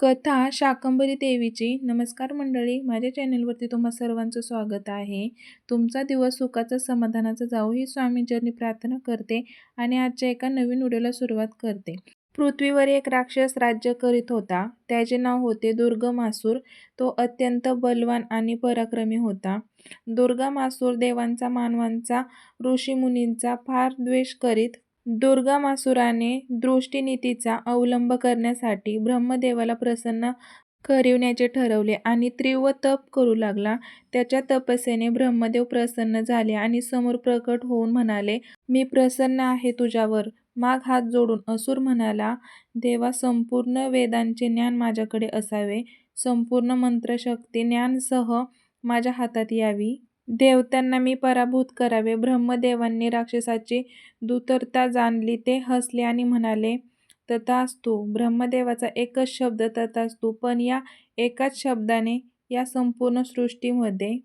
कथा शाकंभरी देवीची. नमस्कार मंडळी माझ्या चॅनलवरती तुम्हा सर्वांचं स्वागत आहे. तुमचा दिवस सुखाचा समाधानाचा जाऊ ही स्वामींचरणी प्रार्थना करते आणि आजच्या एका नवीन व्हिडिओला सुरुवात करते. पृथ्वीवर एक राक्षस राज्य करीत होता. त्याचे नाव होते दुर्गमासूर तो अत्यंत बलवान आणि पराक्रमी होता. दुर्गमासूर देवांचा मानवांचा ऋषीमुनींचा फार द्वेष करीत दुर्गामासुराने दृष्टीनीतीचा अवलंब करण्यासाठी ब्रह्मदेवाला प्रसन्न करविण्याचे ठरवले आणि तीव्र तप करू लागला. त्याच्या तपस्येने ब्रह्मदेव प्रसन्न झाले आणि समोर प्रकट होऊन म्हणाले, मी प्रसन्न आहे तुझ्यावर. माग हात जोडून असुर म्हणाला, देवा संपूर्ण वेदांचे ज्ञान माझ्याकडे असावे. संपूर्ण मंत्रशक्ती ज्ञानसह माझ्या हातात यावी. देवतांना मी पराभूत करावे. ब्रह्मदेवांनी राक्षसाची दुर्धरता जाणली. ते हसले आणि म्हणाले, तथास्तु. ब्रह्मदेवाचा एकच शब्द तथास्तु. पण या एकाच शब्दाने या संपूर्ण सृष्टीमध्ये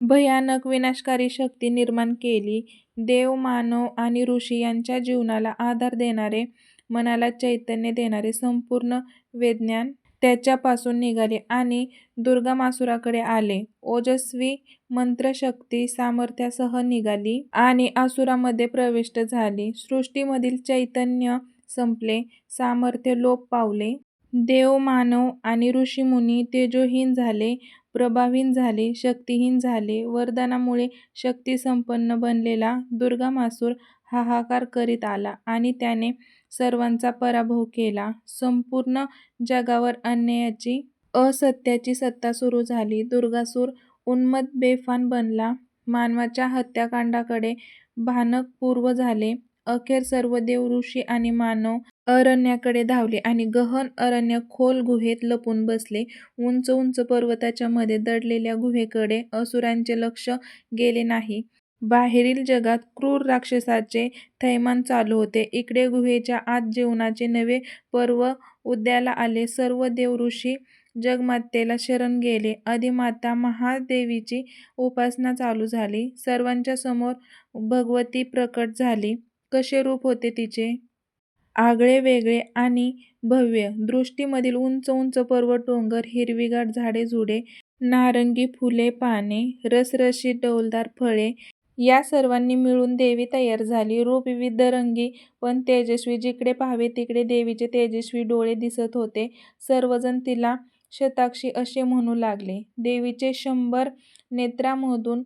भयानक विनाशकारी शक्ती निर्माण केली. देव, मानव आणि ऋषी यांच्या जीवनाला आधार देणारे, मनाला चैतन्य देणारे संपूर्ण वेदज्ञान त्याच्यापासून निघाले आणि दुर्गामासुराकडे आले. ओजस्वी मंत्रशक्ती सामर्थ्यासह निघाली आणि असुरामध्ये प्रविष्ट झाली. सृष्टीमधील चैतन्य संपले, सामर्थ्य लोप पावले. देव, मानव आणि ऋषीमुनी तेजोहीन झाले, प्रभावीन झाले, शक्तिहीन झाले. वरदानामुळे शक्तिसंपन्न बनलेला दुर्गामासूर हाहाकार करीत आला आणि त्याने सर्वांचा पराभव केला. संपूर्ण जगावर अन्यायाची, असत्याची सत्ता सुरू झाली. दुर्गासूर उन्मत्त बेफाम बनला. मानवाच्या हत्याकांडाकडे भानक पूर्व झाले. अखेर सर्व देव, ऋषी आणि मानव अरण्याकडे धावले आणि गहन अरण्य खोल गुहेत लपून बसले. उंच उंच पर्वताच्या मध्ये दडलेल्या गुहेकडे असुरांचे लक्ष गेले नाही. बाहेरील जगात क्रूर राक्षसाचे थैमान चालू होते. इकडे गुहेच्या आत जीवनाचे नवे पर्व उदयाला आले. सर्व देव, ऋषी जगन्मातेला शरण गेले. अधिमाता महादेवीची उपासना चालू झाली. सर्वांच्या समोर भगवती प्रकट झाली. कसे रूप होते तिचे! आगळेवेगळे आणि भव्य! दृष्टीमधील उंच उंच पर्वत, डोंगर, हिरवीगार झाडेझुडे, नारंगी फुले-पाने, रसरशीत डौलदार फळे या सर्वांनी मिळून देवी तयार झाली. रूप विविध रंगी पण तेजस्वी. जिकडे पाहावे तिकडे देवीचे तेजस्वी डोळे दिसत होते. सर्वजण तिला शताक्षी असे म्हणू लागले. देवीचे शंभर नेत्रामधून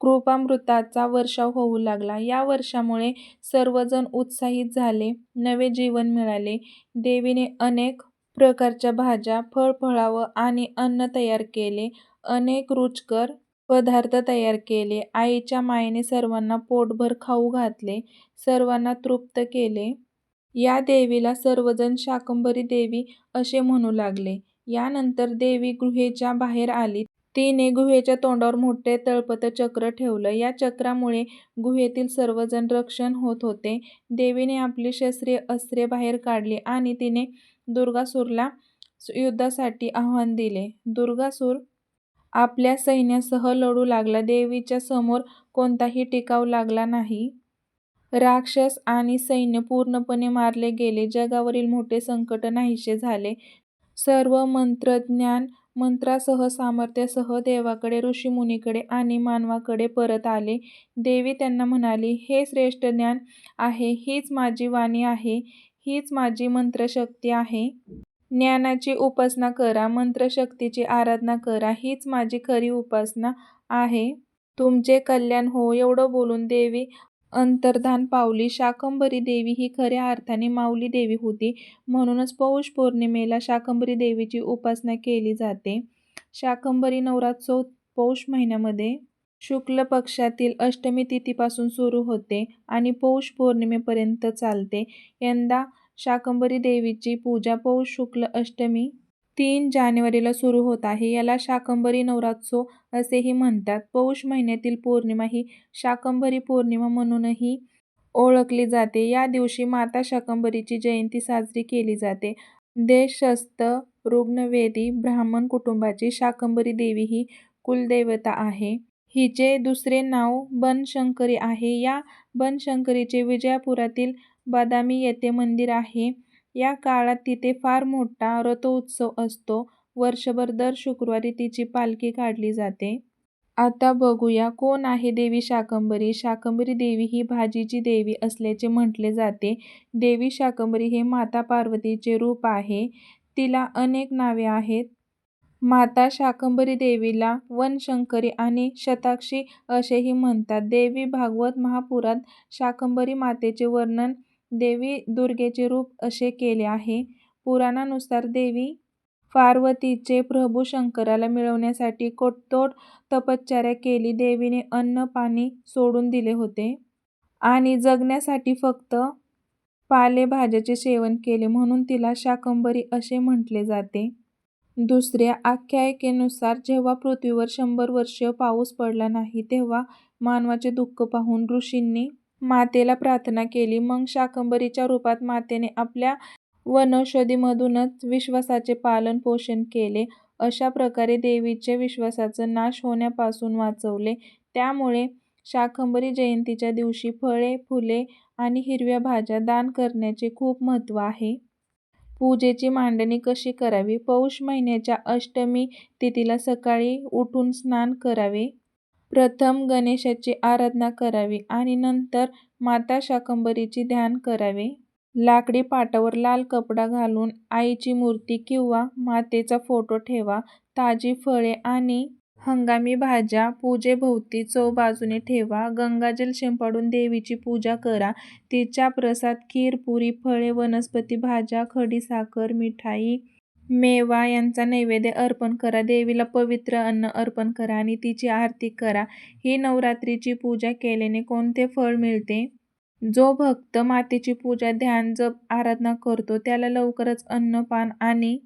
कृपामृताचा वर्षाव होऊ लागला. या वर्षामुळे सर्वजण उत्साहित झाले. नवे जीवन मिळाले. देवीने अनेक प्रकारच्या भाज्या, फळफळावं आणि अन्न तयार केले. अनेक रुचकर पदार्थ तयार केले. आईच्या मायेने सर्वांना पोटभर खाऊ घातले. सर्वांना तृप्त केले. या देवीला सर्वजण शाकंभरी देवी असे म्हणू लागले. यानंतर देवी गुहेच्या बाहेर आली. तिने गुहेच्या तोंडावर मोठे तळपतं चक्र ठेवलं. या चक्रामुळे गुहेतील सर्वजण रक्षण होत होते. देवीने आपली शस्त्रे, अस्त्रे बाहेर काढली आणि तिने दुर्गासूरला युद्धासाठी आव्हान दिले. दुर्गासूर आपल्या सैन्यासह लढू लागला. देवीच्या समोर कोणताही टिकाव लागला नाही. राक्षस आणि सैन्य पूर्णपणे मारले गेले. जगावरील मोठे संकट नाहीसे झाले. सर्व मंत्रज्ञान मंत्रासह सामर्थ्यासह देवाकडे, ऋषीमुनींकडे आणि मानवाकडे परत आले. देवी त्यांना म्हणाली, हे श्रेष्ठ ज्ञान आहे. हीच माझी वाणी आहे. हीच माझी मंत्रशक्ती आहे. ज्ञानाची उपासना करा. मंत्रशक्तीची आराधना करा. हीच माझी खरी उपासना आहे. तुमचे कल्याण हो एवढं बोलून देवी अंतर्धान पावली. शाकंभरी देवी ही खऱ्या अर्थाने माऊली देवी होती. म्हणूनच पौष पौर्णिमेला शाकंभरी देवीची उपासना केली जाते. शाकंभरी नवरात्रोत्सव पौष महिन्यामध्ये शुक्ल पक्षातील अष्टमी तिथीपासून सुरू होते आणि पौष पौर्णिमेपर्यंत चालते. यंदा शाकंभरी देवीची पूजा पौष शुक्ल अष्टमी तीन जानेवारीला सुरू होत आहे. याला शाकंभरी नवरात्रोत्सव असेही म्हणतात. पौष महिन्यातील पौर्णिमा ही शाकंभरी पौर्णिमा म्हणूनही ओळखली जाते. या दिवशी माता शाकंभरीची जयंती साजरी केली जाते. देशस्थ रुग्णवेदी ब्राह्मण कुटुंबाची शाकंभरी देवी ही कुलदेवता आहे. हिचे दुसरे नाव बनशंकरी आहे. या बनशंकरीचे विजयापुरातील बदामी येथे मंदिर आहे. या काळात तिथे फार मोठा रथोत्सव असतो. वर्षभर दर शुक्रवारी तिची पालखी काढली जाते. आता बघूया कोण आहे देवी शाकंभरी. शाकंभरी देवी ही भाजीची देवी असल्याचे म्हटले जाते. देवी शाकंभरी हे माता पार्वतीचे रूप आहे. तिला अनेक नावे आहेत. माता शाकंभरी देवीला वनशंकरी आणि शताक्षी असेही म्हणतात. देवी भागवत महापुरात शाकंभरी मातेचे वर्णन देवी दुर्गेचे रूप असे केले आहे. पुराणानुसार देवी पार्वतीचे प्रभू शंकराला मिळवण्यासाठी कोटतोड तपश्चर्या केली. देवीने अन्न पाणी सोडून दिले होते. आणि जगण्यासाठी फक्त पालेभाज्याचे सेवन केले म्हणून तिला शाकंभरी असे म्हटले जाते. दुसऱ्या आख्यायिकेनुसार जेव्हा पृथ्वीवर शंभर वर्ष पाऊस पडला नाही तेव्हा मानवाचे दुःख पाहून ऋषींनी मातेला प्रार्थना केली. मग शाकंभरीच्या रूपात मातेने आपल्या वनौषधीमधूनच विश्वाचे पालन पोषण केले. अशा प्रकारे देवीचे विश्वाचा नाश होण्यापासून वाचवले. त्यामुळे शाकंभरी जयंतीच्या दिवशी फळे, फुले आणि हिरव्या भाज्या दान करण्याचे खूप महत्त्व आहे. पूजेची मांडणी कशी करावी? पौष महिन्याच्या अष्टमी तिथीला सकाळी उठून स्नान करावे. प्रथम गणेशाची आराधना करावी आणि नंतर माता शाकंभरीचे ध्यान करावे. लाकडी पाटावर लाल कपडा घालून आईची मूर्ती किंवा मातेचा फोटो ठेवा. ताजी फळे आणि हंगामी भाज्या पूजेभोवती चौबाजूने ठेवा. गंगाजल शिंपडून देवीची पूजा करा. तिच्या प्रसाद खीर, पुरी, फळे, वनस्पती भाज्या, खडीसाखर, मिठाई, मेवा यांचा नैवेद्य अर्पण करा. देवीला पवित्र अन्न अर्पण करा आणि तिची आरती करा. ही नवरात्रीची पूजा केल्याने कोणते फळ मिळते? जो भक्त मातेची पूजा, ध्यान, जप, आराधना करतो त्याला लवकरच अन्नपान आणि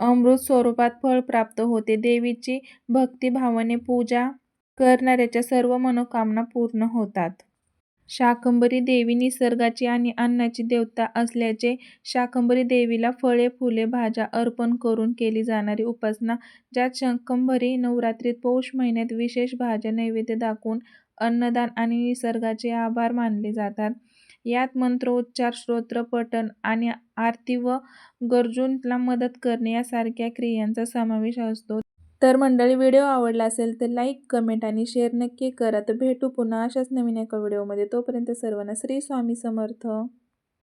अमृत स्वरूपात फळ प्राप्त होते. देवीची भक्तिभावाने पूजा करणाऱ्याच्या सर्व मनोकामना पूर्ण होतात. शाकंभरी देवी निसर्गाची आणि अन्नाची देवता असल्याचे शाकंभरी देवीला फळे, फुले, भाज्या अर्पण करून केली जाणारी उपासना ज्यात शाकंभरी नवरात्रीत पौष महिन्यात विशेष भाज्या नैवेद्य दाखवून अन्नदान आणि निसर्गाचे आभार मानले जातात. यात मंत्रोच्चार, स्तोत्र पठण आणि आरती व गरजूंना मदत करणे यासारख्या क्रियांचा समावेश असतो. तर मंडळी व्हिडिओ आवडला असेल तर लाईक, कमेंट आणि शेअर नक्की करा. तर भेटू पुन्हा अशाच नवीन एका व्हिडिओमध्ये. तोपर्यंत सर्वांना श्री स्वामी समर्थ.